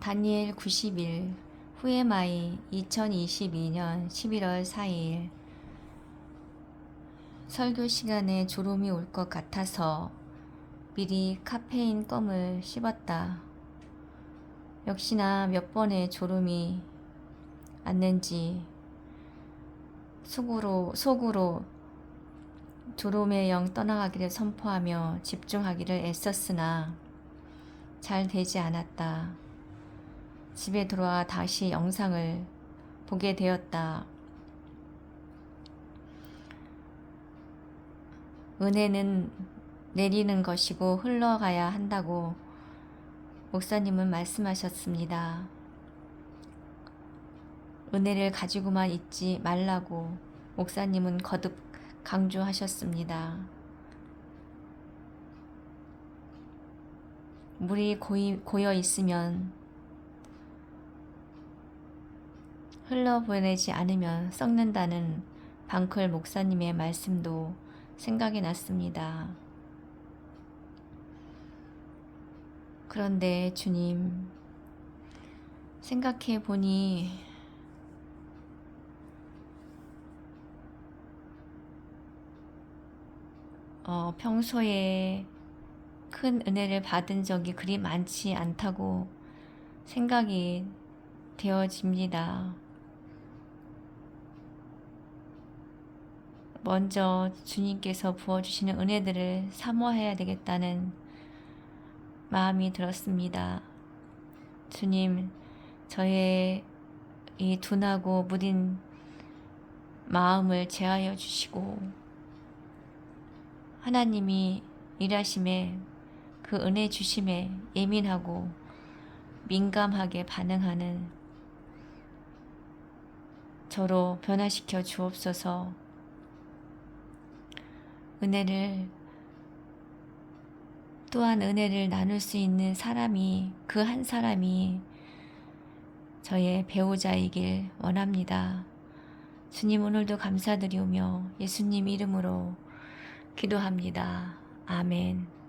다니엘 90일 후에마이 2022년 11월 4일 설교 시간에 졸음이 올 것 같아서 미리 카페인 껌을 씹었다. 역시나 몇 번의 졸음이 왔는지 속으로 속으로 졸음의 영 떠나가기를 선포하며 집중하기를 애썼으나 잘 되지 않았다. 집에 들어와 다시 영상을 보게 되었다. 은혜는 내리는 것이고 흘러가야 한다고 목사님은 말씀하셨습니다. 은혜를 가지고만 있지 말라고 목사님은 거듭 강조하셨습니다. 물이 고이, 고여 있으면 흘러보내지 않으면 썩는다는 방클 목사님의 말씀도 생각이 났습니다. 그런데 주님, 생각해 보니 어, 평소에 큰 은혜를 받은 적이 그리 많지 않다고 생각이 되어집니다. 먼저 주님께서 부어주시는 은혜들을 사모해야 되겠다는 마음이 들었습니다. 주님, 저의 이 둔하고 무딘 마음을 제하여 주시고, 하나님이 일하심에 그 은혜 주심에 예민하고 민감하게 반응하는 저로 변화시켜 주옵소서 은혜를 또한 은혜를 나눌 수 있는 사람이 그 한 사람이 저의 배우자이길 원합니다. 주님 오늘도 감사드리오며 예수님 이름으로 기도합니다. 아멘.